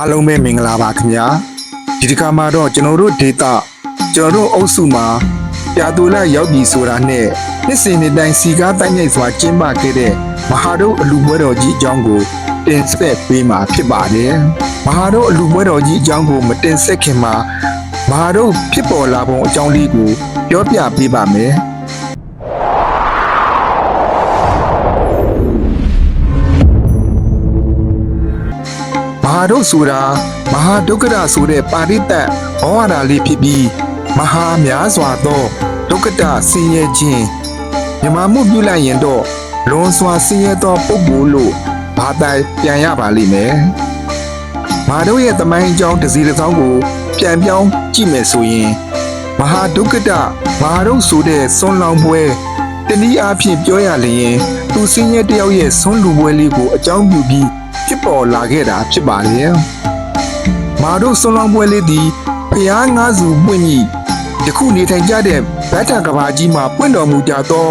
အားလုံးပဲမင်္ဂလာပါခင်ဗျာဒီတစ်ခါမှာတော့ကျွန်တော်တို့ဒေတာကျွန်တော်တို့အုပ်စုမှာပြာတူလာရောက်ပြီဆိုတာနဲ့နှစ်စဉ်နှစ်တိုင်းစီကားတိုင်းမြိုက်စွာကျင်းပခဲ့တဲ့မဟာတို့အလူပွဲတော်ကြီးအကြောင်းကိုတင်ဆက်ပေးမှာဖြစ်ပါတယ်မဟာတို့အလူပွဲတော်ကြီးအကြောင်းကိုမတင်ဆက်ခင်မှာမဟာတို့ဖြစ်ပေါ်လာပုံအကြောင်းလေးကိုပြောပြပေးပါမယ် တ်ဆိုတာမဟာဒုက္ခရဆိုတဲ့ပါရိတ္တဘောဝါဒလေးဖြစ်ပြီးမဟာများစွာသောဒုက္ခတဆင်းရဲခြင်းမြမမှုပြုလိုက်ရင်တော့လွန်စွာဆင်းရဲသောပုဂ္ဂိုလ်လို့ဘာတိုင်ပြန်ရပါလိမ့်မယ်မဟာတို့ရဲ့တမိုင်းအကြောင်းတစ်စီတစ်စောင်းကို ပြန်ပြောင်းကြည့်မယ်ဆိုရင်မဟာဒုက္ခတမဟာဒုတ်ဆိုတဲ့ဆွန်လောင်ပွဲတနည်းအားဖြင့်ပြောရလျင်သူဆင်းရဲတယောက်ရဲ့ဆွန်လူပွဲလေးကိုအကြောင်းပြုပြီး ဖြစ်ပေါ်လာခဲ့တာဖြစ်ပါတယ်။မာတို့ဆွန်လောင်ပွဲလေးသည်ဖျားငါးစုပွင့်ကြီးယခုနေထိုင်ကြတဲ့ဗတ္ထကဘာကြီးမှာပွင့်တော်မူကြသော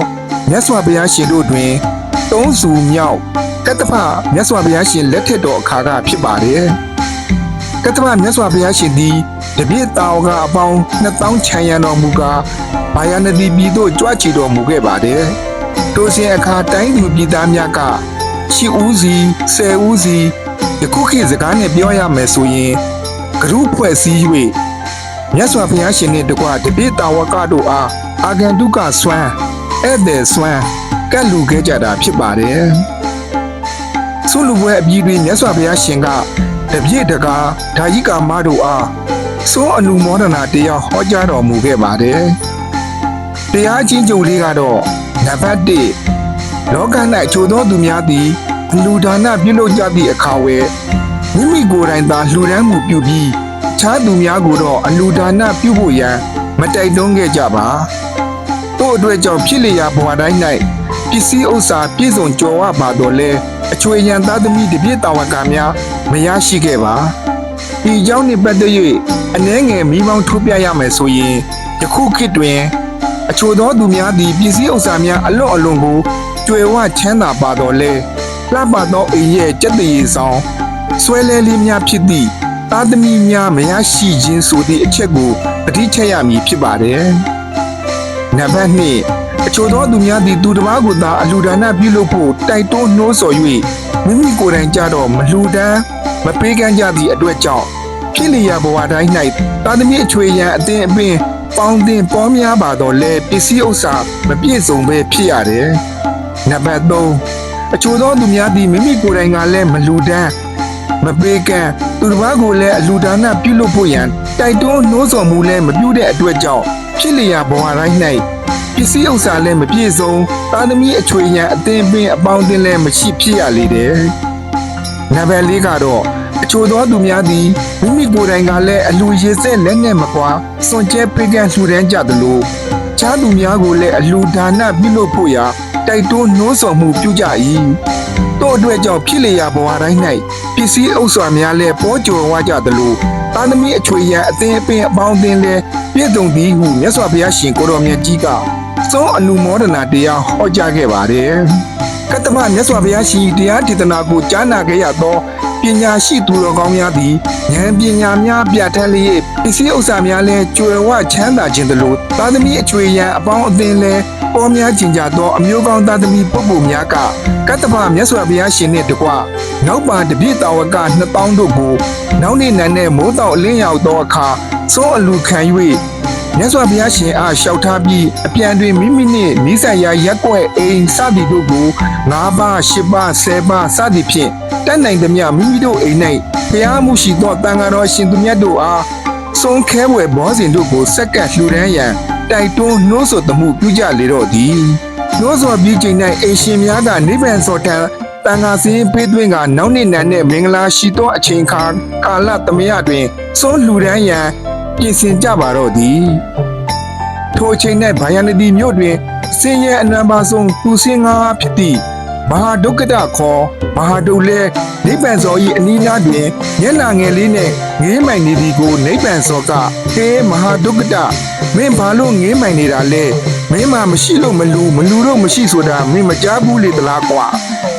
မြတ်စွာဘုရားရှင်တို့တွင်သုံးစုမြောက်ကတ္တဖမြတ်စွာဘုရားရှင်လက်ထက်တော်အခါကဖြစ်ပါတယ်။ကတ္တဖမြတ်စွာဘုရားရှင်သည်တပြည့်တာဝကအပေါင်း2000ခြံရံတော်မူကားဘာယာနတိပြည်သို့ကြွချီတော်မူခဲ့ပါတယ်။တို့စဉ်အခါတိုင်းသူပြည်သားများက ရှိဦးစီ10ဦးစီယခုခေတ်စကားနဲ့ပြောရမယ်ဆိုရင်ဂရုဖွဲ့စည်း၍မြတ်စွာဘုရားရှင်နှင့်တကွတပိတာဝကတို့အားအာဂန္တုကဆွမ်းဧည့်သည်ဆွမ်းကတ်လူခဲ့ကြတာဖြစ်ပါတယ်ဆုလူပွဲအပြီးတွင်မြတ်စွာဘုရားရှင်ကတပြည့်တကားဓာယိကာမတို့အားစိုးအနုမောဒနာတရားဟောကြားတော်မူခဲ့ပါတယ်တရားချင်းကြုံလေးကတော့နံပါတ်1 လောက၌ချိုသောသူများသည်လူဒါနပြုလုပ်ကြသည့်အခါဝဲမိမိကိုယ်တိုင်သာလှူဒန်းမှုပြုပြီးခြားသူများကိုတော့အလူဒါနပြုဖို့ရန်မတိုက်တွန်းခဲ့ကြပါတို့အတွက်ကြောင့်ဖြစ်လျာဘဝတိုင်း၌ပစ္စည်းဥစ္စာပြည့်စုံကြော်ဝပါတော့လဲအချွေရန်သားသမီးတပြည့်တာဝကများမရရှိခဲ့ပါဒီအကြောင်းနှင့်ပတ်သက်၍အနှဲငယ်မိမောင်းထုတ်ပြရမယ်ဆိုရင်ယခုခေတ်တွင် အချို့သောသူများသည်ပစ္စည်းဥစ္စာများအလွန်အလွန်ကို ကြွယ်ဝချမ်းသာပါတော်လဲလှပသောအိမ်ရဲ့စက်တရေဆောင်ဆွဲလဲလေးများဖြစ်သည့်သားသမီးများမရရှိခြင်းဆိုသည့်အချက်ကိုပဋိချက်ရမည်ဖြစ်ပါတယ်။နံပါတ်2အချို့သောသူများသည်သူတစ်ပါးကိုသာအလူဒါနပြုလုပ်ဖို့တိုက်တွန်းနှိုးဆော်၍မိမိကိုယ်တိုင်ကြတော့မလူဒန်းမပေးကမ်းကြသည့်အတွက်ကြောင့်ဖြစ်လျာဘဝတိုင်း၌သားသမီးအချွေရန်အသင်အပင်ပေါင်းတင်ပေါများပါတော့လဲပစ္စည်းဥစ္စာမပြည့်စုံပဲဖြစ်ရတယ်။ နံပါတ်3အချို့သောသူများသည်မိမိကိုယ်တိုင်ကလည်းမလူဒန်းမပေးကမ်းသူတစ်ပါးကိုလည်းအလူဒါနပြုလုပ်ဖို့ရန်တိုက်တွန်းနှိုးဆော်မှုလည်းမပြုတဲ့အတွက်ကြောင့်ဖြစ်လျာဘဝတိုင်း၌ပစ္စည်းဥစ္စာလည်းမပြည့်စုံသားသမီးအချွေရန်အသင်ပင်အပေါင်းအသင်းလည်းမရှိဖြစ်ရလေတယ်။နံပါတ်4ကတော့အချို့သောသူများသည်မိမိကိုယ်တိုင်ကလည်းအလူရည်စက်လက်နဲ့မကွာစွန့်ကြဲပိကန့်လှူဒန်းကြသလိုခြားသူများကိုလည်းအလူဒါနပြုလုပ်ဖို့ရာ တိုက်တွန်းနှိုးဆော်မှုပြုကြ၏တို့အတွက်ကြောင့်ဖြစ်လျာဘဝတိုင်း၌ပစ္စည်းဥစ္စာများလည်းပေါ်ကျော်ဝကြသလိုသားသမီးအချွေရန်အသင်အပင်အပေါင်းအသင်းလည်းပြည့်စုံသည်ဟုမြတ်စွာဘုရားရှင်ကိုတော်မြတ်ကြီးကသုံးအနုမောဒနာတရားဟောကြားခဲ့ပါတယ်ကတ္တမမြတ်စွာဘုရားရှင်တရားဒေသနာကိုကြားနာခဲ့ရသောပညာရှိသူတော်ကောင်းများသည်ဉာဏ်ပညာများပြဋ္ဌာန်းလျက်ပစ္စည်းဥစ္စာများလည်းကျွယ်ဝချမ်းသာခြင်းသလိုသားသမီးအချွေရန်အပေါင်းအသင်းလည်း ပေါ်များကျင်ကြသောအမျိုးကောင်းသားသမီးပုဂ္ဂိုလ်များကကတ္တဗမြတ်စွာဘုရားရှင်နှင့်တကွနောက်ပါတပြည့်တာဝက2000တို့ကိုနောက်နေ့နံနဲ့မိုးတောင်အလင်းရောက်သောအခါစိုးအလူခံ၍မြတ်စွာဘုရားရှင်အားလျှောက်ထားပြီးအပြန်တွင်မိမိနှင့်မိဆိုင်ရာရက်ွက်အိမ်စသည်တို့ကို9ပါး10ပါး10ပါးစသည်ဖြင့်တတ်နိုင်သမျှမိမိတို့အိမ်၌ဘုရားမှုရှိသောတန်ဃာတော်ရှင်သူမြတ်တို့အားဆုံးခဲဝယ်ဘောဇင်တို့ကိုစက္ကပ်လှူဒန်းရန် တိုက်တွန်းနှိုးဆော်သမှုပြုကြလေတော့သည်နှိုးဆော်ပြီးချိန်၌အိမ်ရှင်များကနိဗ္ဗာန်စောထံတန်ဃာစင်းပေးသွင်းကနောက်နေ့နံနဲ့မင်္ဂလာရှိသောအချိန်ခါကာလသမယတွင်ဆုံးလှူဒန်းရန်ပြင်ဆင်ကြပါတော့သည်ထိုအချိန်၌ဗာယန္တိမြို့တွင်စင်ရဲ့အနံပါဆုံးသူစင်ငါဖြစ်သည့်မဟာဒုက္ကတခေါ်မဟာဒုလဲနိဗ္ဗာန်စော၏အနီးနားတွင်မျက်နှာငယ်လေးနဲ့ငေး မိုင်နေသည်ကိုနိဗ္ဗာန်စောကဟေးမဟာဒုက္ကတမင်းဘာလို့ငေးမိုင်နေတာလဲမင်းမမရှိလို့မလူမလူတော့မရှိဆိုတာမင်းမကြားဘူးလေသလားကွာ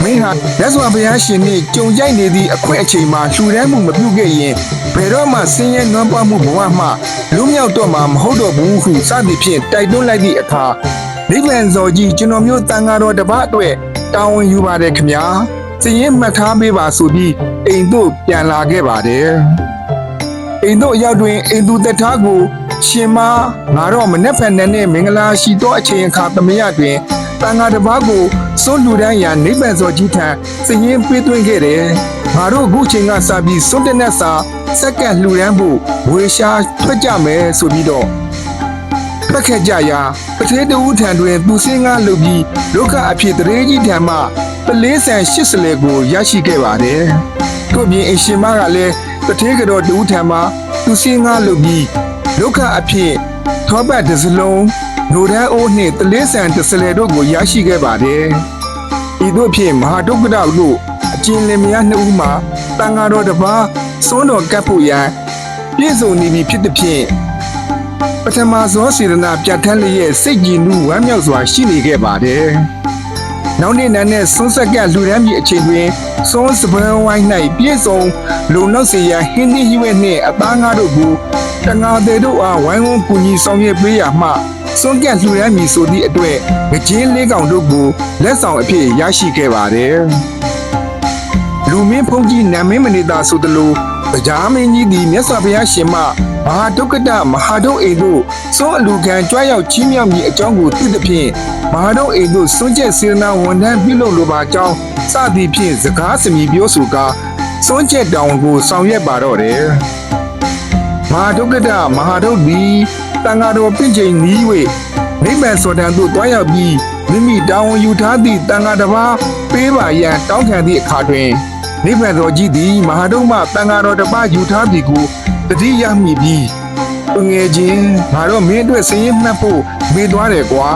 မင်းဟာမြတ်စွာဘုရားရှင်နဲ့ကြုံကြိုက်နေသည့်အခွင့်အချိန်မှာလှူဒန်းမှုမပြုခဲ့ရင်ဘယ်တော့မှဆင်းရဲနွမ်းပါမှုဘဝမှလူမြောက်တော့မှာမဟုတ်တော့ဘူးဟုစသည်ဖြင့်တိုက်တွန်းလိုက်သည့်အခါနိဗ္ဗာန်ဇော်ကြီးကျွန်တော်မျိုးတန်ဃာတော်တစ်ပါးအတွက်တာဝန်ယူပါတယ်ခင်ဗျာစည်ရင်မှတ်ထားပေးပါဆိုပြီးအိမ်သို့ပြန်လာခဲ့ပါတယ် အိမ်တို့အရောက်တွင်အိမ်သူသက်သားကိုရှင်မငါတော့မနေ့ဖက်နဲ့နဲ့မင်္ဂလာရှိသောအချိန်အခါသမယတွင်တန်ဃာတစ်ပါးကိုစွန့်လူတန်းရာနိဗ္ဗာန်စောကြီးထံစည်ရင်ပေးသွင်းခဲ့တယ်ငါတို့အခုချိန်ကစပြီးစွန့်တဲ့နဲ့စာစက္ကန့်လှူဒန်းဖို့ဝေရှာထွက်ကြမယ်ဆိုပြီးတော့ထွက်ခဲ့ကြရာပထေးတူထံတွင်သူစင်းကားလုပ်ပြီးဒုက္ခအဖြစ်တရေကြီးထံမှပလေးဆန်ရှစ်စလဲကိုရရှိခဲ့ပါတယ်တို့ပြင်အရှင်မကလည်း ပထေးကတော့တူထံမှသူစင်းကားလုပ်ပြီးဒုက္ခအဖြစ်ထောပတ်တစ်စလုံးဒိုဒန်းအိုးနှင့်တလေးဆန်တစ်စလဲတို့ကိုရရှိခဲ့ပါတယ်ဤသို့ဖြင့်မဟာဒုက္ခဒတို့အကျဉ်းလင်မယားနှစ်ဦးမှာတန်ဃာတော်တစ်ပါးစွန်းတော်ကပ်ဖို့ရန်ပြည့်စုံနေပြီဖြစ်သည်ဖြင့်ပထမဆုံးစေတနာပြတ်ထန်းလျက်စိတ်ကြည်နူးဝမ်းမြောက်စွာရှိနေခဲ့ပါတယ်။ နောက်နေ့နန်းနဲ့ဆွန်းဆက်ကလူရမ်းပြည်အချိန်တွင်ဆွန်းစပန်ဝိုင်း၌ပြည့်စုံလုံနောက်စေရဟင်းသီးဟိဝဲနှင့်အသားငါးတို့ကိုတငါသေးတို့အားဝိုင်းဝန်းကူညီဆောင်ရွက်ပေးရမှဆွန်းကက်လူရမ်းမည်ဆိုသည့်အတွက်ငကြင်းလေးကောင်တို့ကိုလက်ဆောင်အဖြစ်ရရှိခဲ့ပါတယ်။လူမင်းဖုန်ကြီးနာမင်းမနေတာဆိုသလို တရားမင်းကြီးသည်မြတ်စွာဘုရားရှင်မှမဟာဒုက္ကတမဟာဒုအိမ်တို့စွန့်အလူခံကြွားရောက်ချင်းမြောက်မည်အကြောင်းကိုသိသဖြင့်မဟာဒုအိမ်တို့စွန့်ကျက်စေနာဝန်ထမ်းပြုလုပ်လိုပါကြောင်းစသည်ဖြင့်စကားစမြည်ပြောဆိုကာစွန့်ကျက်တောင်ကိုဆောင်ရွက်ပါတော့တယ်မဟာဒုက္ကတမဟာဒုသည်တန်ဃာတော်ပြင့်ချိန်နီး၍နိဗ္ဗာန်စောတန်သို့တွားရောက်ပြီးမိမိတောင်းဝန်ယူထားသည့်တန်ဃာတစ်ပါးပေးပါရန်တောင်းခံသည့်အခါတွင် နိဗ္ဗာန်တော်ကြီးသည်မဟာဒုမတန်ဃာတော်တစ်ပါးယူထားသည်ကိုတတိယမိပြီးသူငယ်ချင်းငါတော့မင်းအတွက်စည်ရင်မှတ်ဖို့မေးသွားတယ်ကွာ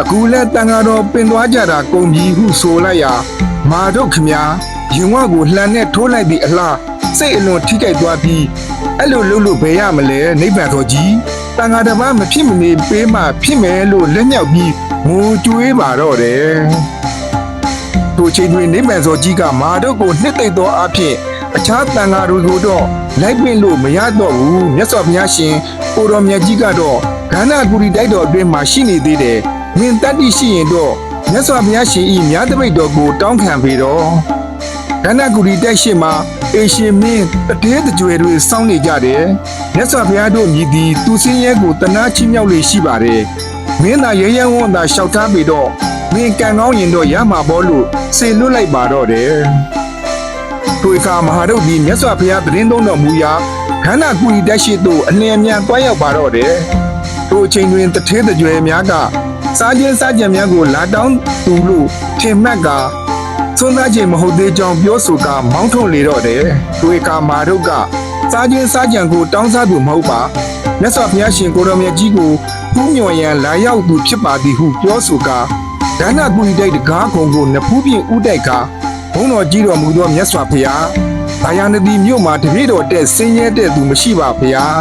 အခုလက်တန်ဃာတော်ပင်သွားကြတာကုန်ပြီဟုဆိုလိုက်ရာမာတို့ခမညာရင်ဝကိုလှန်နဲ့ထိုးလိုက်သည့်အလားစိတ်အလွန်ထိကြိုက်သွားပြီးအဲ့လိုလုပ်လို့ဘယ်ရမလဲနိဗ္ဗာန်တော်ကြီးတန်ဃာတစ်ပါးမဖြစ်မနေပေးမှဖြစ်မယ်လို့လက်မြောက်ပြီးငိုကြွေးပါတော့တယ် ထိုချိန်တွင်နိဗ္ဗာန်စောကြီးကမာတို့ကိုနှစ်သိမ့်သောအဖြစ်အခြားတန်ဃာတို့ကိုတော့လိုက်ပင့်လို့မရတော့ဘူးမြတ်စွာဘုရားရှင်ကိုတော်မြတ်ကြီးကတော့ဂန္ဓာဂုရီတိုက်တော်အတွင်းမှာရှိနေသေးတယ်မင်းတတ္တိရှိရင်တော့မြတ်စွာဘုရားရှင်ဤမြတ်တပိတ်တော်ကိုတောင်းခံပေတော့ဂန္ဓာဂုရီတိုက်ရှိမှာအေရှင်မင်းတတဲတကြွယ်တွေစောင်းနေကြတယ်မြတ်စွာဘုရားတို့မြည်သည်သူစင်းရဲကိုတနာချင်းမြောက်လေရှိပါတယ်မင်းသာရဲရဲဝံ့သာလျှောက်ထားပေတော့ မင်းကံကောင်းရင်တော့ရမှာပေါ့လို့စေလွတ်လိုက်ပါတော့တယ်။ထိုအခါမဟာဒုတ်သည်မြတ်စွာဘုရားတရင်သုံးတော်မူရာခန္ဓာကိုယ်တက်ရှိသို့အလင်းအမြန်တွားရောက်ပါတော့တယ်။ထိုအချိန်တွင်တထေးတကြွယ်များကစားခြင်းစားကြံများကိုလာတောင်းသူလို့ထင်မှတ်ကာသွန်းသားခြင်းမဟုတ်သေးကြောင်းပြောဆိုကာမောင်းထုတ်လေတော့တယ်။ထိုအခါမဟာဒုတ်ကစားခြင်းစားကြံကိုတောင်းစားသူမဟုတ်ပါမြတ်စွာဘုရားရှင်ကိုတော်မြတ်ကြီးကိုပူးမြော်ရန်လာရောက်သူဖြစ်ပါသည်ဟုပြောဆိုကာ ဒါနကူရီတိုက်တကားခုံကိုနဖူးပြင်ဥတိုက်ကဘုန်းတော်ကြီးတော်မူသောမြတ်စွာဘုရားဒါယာနတိမြို့မှာတပည့်တော်တဲ့ဆင်းရဲတဲ့သူမရှိပါဘုရား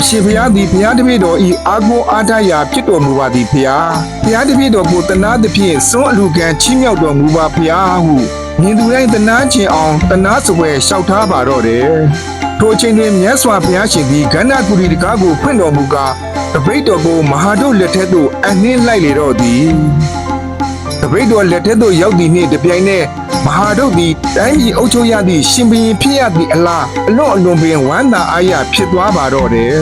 အရှင်ဘုရားသည်ဘုရားတပည့်တော်ဤအာကိုအားထားရာဖြစ်တော်မူပါသည်ဘုရားဘုရားတပည့်တော်ကိုတနာသဖြင့်စွန့်အလူကံချီးမြှောက်တော်မူပါဘုရားဟုမြင်သူတိုင်းတနာကျင်အောင်တနာစပွဲလျှောက်ထားပါတော့တယ်ထိုအချိန်တွင်မြတ်စွာဘုရားရှင်သည်ကန္နာကူရီတကားကိုဖွင့်တော်မူကာတပိတ်တော်ကိုမဟာတို့လက်ထက်သို့အနှင်းလိုက်လေတော့သည် တပိတ်တော်လက်ထက်သို့ရောက်သည့်နှင့်တပြိုင်နက်မဟာတို့သည်တိုင်းပြည်အုပ်ချုပ်ရသည့်ရှင်ဘုရင်ဖြစ်ရသည့်အလားအလွန်အလွန်ပင်ဝမ်းသာအားရဖြစ်သွားပါတော့တယ်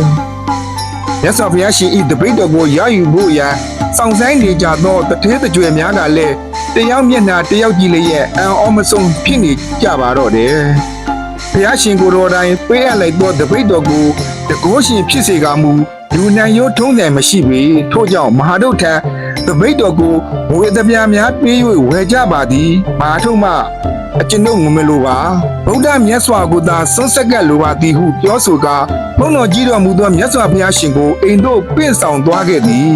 ။မြတ်စွာဘုရားရှင်ဤတပိတ်တော်ကိုရယူဖို့ရန်စောင့်ဆိုင်နေကြသောတထေးတကြွယ်များကလည်းတယောက်မျက်နှာတယောက်ကြည့်လျက်အံ့ဩမဆုံးဖြစ်နေကြပါတော့တယ်။ဘုရားရှင်ကိုယ်တော်တိုင်ပေးအပ်လိုက်သောတပိတ်တော်ကိုတကောရှင်ဖြစ်စေကမူလူနိုင်ရိုးထုံးတယ်မရှိပေထို့ကြောင့်မဟာဒုဋ္ဌံ တပိတ်တော်ကိုဝေသပြားများပေး၍ဝယ်ကြပါသည်မဟာထုံးမှအကျွန်ုပ်ငမလိုပါဗုဒ္ဓမြတ်စွာကိုသာစွန့်ဆက်ကပ်လိုပါသည်ဟုပြောဆိုကာဘုန်းတော်ကြီးတော်မူသောမြတ်စွာဘုရားရှင်ကိုအိမ်သို့ပင့်ဆောင်သွားခဲ့သည်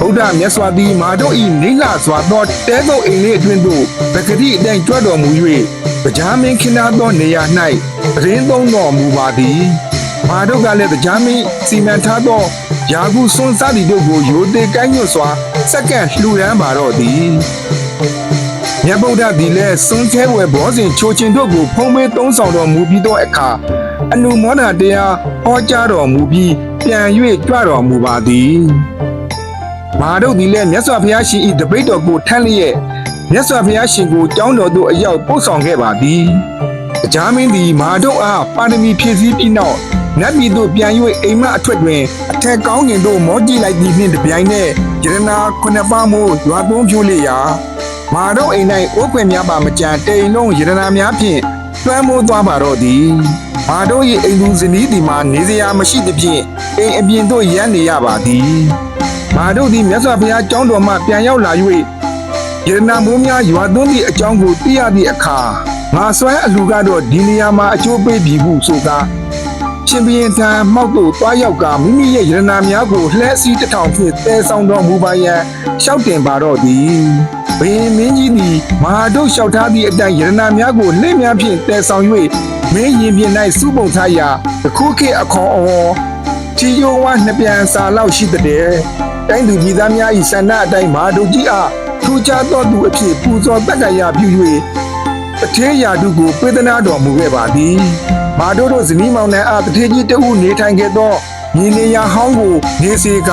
ဗုဒ္ဓမြတ်စွာဘုရားမာတို့ဤနေလာစွာသောတဲကုတ်အိမ်လေးအတွင်းသို့ပဂတိအတိုင်းကြွတော်မူ၍တရားမင်းခင်းသားသောနေရာ၌ပရင်းသုံးတော်မူပါသည်မာတို့ကလည်းတရားမင်းစီမံထားသော ယာကုစွန်းစားတီတို့ကိုရိုသေကိုင်းညွတ်စွာစက္ကန့်လှူဒန်းပါတော့သည်မြတ်ဗုဒ္ဓသည်လည်းစွန်းချဲဝယ်ဘောဇင်ချိုချင်းတို့ကိုဖုံးမေးသုံးဆောင်တော်မူပြီးသောအခါအနုမောဒနာတရားဟောကြားတော်မူပြီးပြန်၍ကြွတော်မူပါသည်မာတို့သည်လည်းမြတ်စွာဘုရားရှင်၏တပိတ်တော်ကိုထမ်းလျက်မြတ်စွာဘုရားရှင်ကိုကြောင်းတော်သို့အရောက်ပို့ဆောင်ခဲ့ပါသည်အကြမ်းမင်းသည်မာတို့အားပါရမီဖြည့်ဆည်းပြီးနောက် နတ်ပြည်သို့ပြန်၍အိမ်မအထွက်တွင်အထက်ကောင်းကင်သို့မောကြည့်လိုက်သည်နှင့်တပြိုင်နက်ယရနာခုနှစ်ပါးမို့ရွာသွန်းဖြိုးလေရာမာတို့အိမ်၌အိုးခွေများပါမကြံတိမ်လုံးယရနာများဖြင့်တွမ်းမိုးသွားပါတော့သည်မာတို့၏အိမ်သူဇနီးသည်မှာနေစရာမရှိသဖြင့်အိမ်အပြင်သို့ရန်နေရပါသည်မာတို့သည်မြတ်စွာဘုရားကျောင်းတော်မှပြန်ရောက်လာ၍ယရနာမိုးများရွာသွန်းသည့်အကြောင်းကိုသိရသည့်အခါငါဆွဲအလူကတော့ဒီနေရာမှာအကျိုးပေးပြီဟုဆိုကား ရှင်ဘီရင်ထံမှောက်သို့တွားရောက်ကမိမိရဲ့ယရနာများကိုလှဲစီးတစ်ထောင်ဖြင့်တဲဆောင်တော်မူပါရန်ရှောက်တင်ပါတော့သည်ဘုရင်မင်းကြီးသည်မဟာတို့လျှောက်ထားသည့်အတိုင်းယရနာများကိုလှည့်များဖြင့်တဲဆောင်၍မင်းရင်ပြင်၌စုပုံထားရာတခုခေတ်အခေါ်အော်ချီယိုဝါနှစ်ပြန်စာလောက်ရှိတဲ့တိုင်းသူပြည်သားများ၏ဆန္ဒအတိုင်းမဟာတို့ကြီးအားထူးခြားသောသူအဖြစ်ပူဇော်တက္ကရာပြု၍တထေးရာတုကိုပေးသနာတော်မူခဲ့ပါသည်။ မာတို့တို့ဇနီးမောင်နှံအားတထေးကြီးတဦးနေထိုင်ခဲ့သောမြေနေရာဟောင်းကိုနေစေက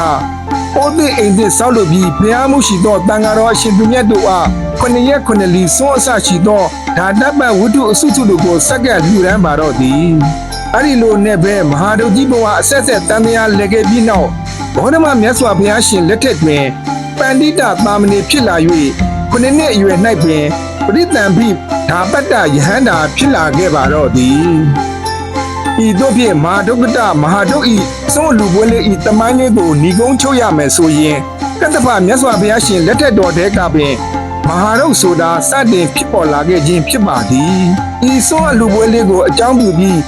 ပိုးသည့်အိမ်သစ်ဆောက်လုပ်ပြီးဖျားမှုရှိသောတန်ဃာတော်အရှင်သူမြတ်တို့အားခုနှစ်ရက်ခုနှစ်လီစွန်းအစရှိသောဓာတပတ်ဝတ္ထုအစုစုတို့ကိုစက္ကန့်လှူဒန်းပါတော့သည်။အဲ့ဒီလိုနဲ့ပဲမဟာဒုကြီးဘဝအဆက်ဆက်တန်တရားလက်ခဲ့ပြီးနောက်ဘောဓမမြတ်စွာဘုရားရှင်လက်ထက်တွင်ပန္တိတသာမဏေဖြစ်လာ၍ခုနှစ်နှစ်အရွယ်၌ပင်ပရိသန်ဖိဓာပတ္တယဟန္တာဖြစ်လာခဲ့ပါတော့သည် ဤတို့ဖြင့်မဟာဒုက္ကတမဟာဒုက္ဤသုံးလူပွဲလေးဤတမိုင်းလေးကိုညီကုန်းချုပ်ရမယ်ဆိုရင်ကတ္တပမြတ်စွာဘုရားရှင်လက်ထက်တော်တဲကပင်မဟာဒုက္ဆိုတာစတင်ဖြစ်ပေါ်လာခဲ့ခြင်းဖြစ်ပါသည်ဤသုံးလူပွဲလေးကိုအကြောင်းပြုပြီး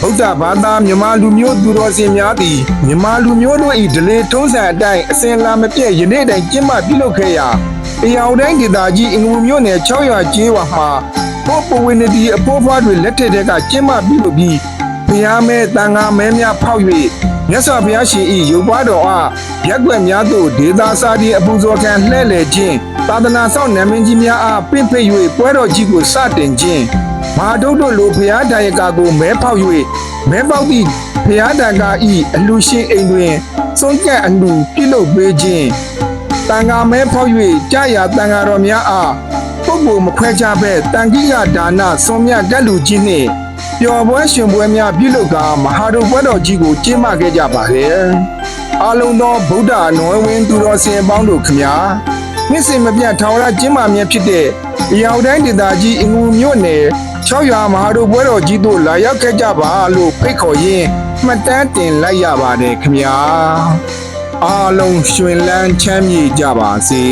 ဗုဒ္ဓဘာသာမြန်မာလူမျိုးသူတော်စင်များသည်မြန်မာလူမျိုးတို့၏ဒလေထုံးစံအတိုင်းအစဉ်လာမပြည့်ယနေ့တိုင်ကျင်းပပြုလုပ်ခဲ့ရာအယောင်တိုင်းဒေသကြီးအင်္ဂူမျိုးနယ်6ရွာကျေးရွာမှာပိုးပဝင်းတီအဖိုးဖွားတွေလက်ထက်တဲ့ကကျင်းပပြုလုပ်ပြီး ဘုရားမဲတန်ဃာမဲများဖောက်၍မြတ်စွာဘုရားရှင်၏ရုပ်ပွားတော်အားရက်ွက်များသို့ဒေသာစာဒီအပူဇော်ခံလှဲ့လေခြင်းသာသနာဆောင်နာမည်ကြီးများအားပင့်ဖိတ်၍ပွဲတော်ကြီးကိုစတင်ခြင်းမဟာဒုတ်တို့လိုဖျားတိုင်ကာကိုမဲဖောက်၍မဲပေါက်သည့်ဖျားတန်ကာဤအလူရှင်အိမ်တွင်စွန့်ကပ်အလူပြုလုပ်ပေးခြင်းတန်ကာမဲဖောက်၍ကြာရတန်ကာတော်များအားပုဂ္ဂိုလ်မခွဲခြားဘဲတန်ခိကဒါနစွန်မြတ်ကတ်လူကြီးနှင့် ပျော်ပွဲရှင်ပွဲများပြုလုပ်ကာမဟာဒုတ်ပွဲတော်ကြီးကိုကျင်းပခဲ့ကြပါရဲ့အားလုံးသောဗုဒ္ဓနွယ်ဝင်သူတော်စင်အပေါင်းတို့ခမညာနှစ်စဉ်မပြတ်ထောင်ရကျင်းပမြတ်ဖြစ်တဲ့အရောက်တိုင်းဒေသကြီးအင်္ဂူမြို့နယ်6ရွာမဟာတို့ပွဲတော်ကြီးတို့လာရောက်ခဲ့ကြပါလို့ဖိတ်ခေါ်ရင်းမှတ်တမ်းတင်လိုက်ရပါတယ်ခင်ဗျာအားလုံးရှင်လန်းချမ်းမြေ့ကြပါစေ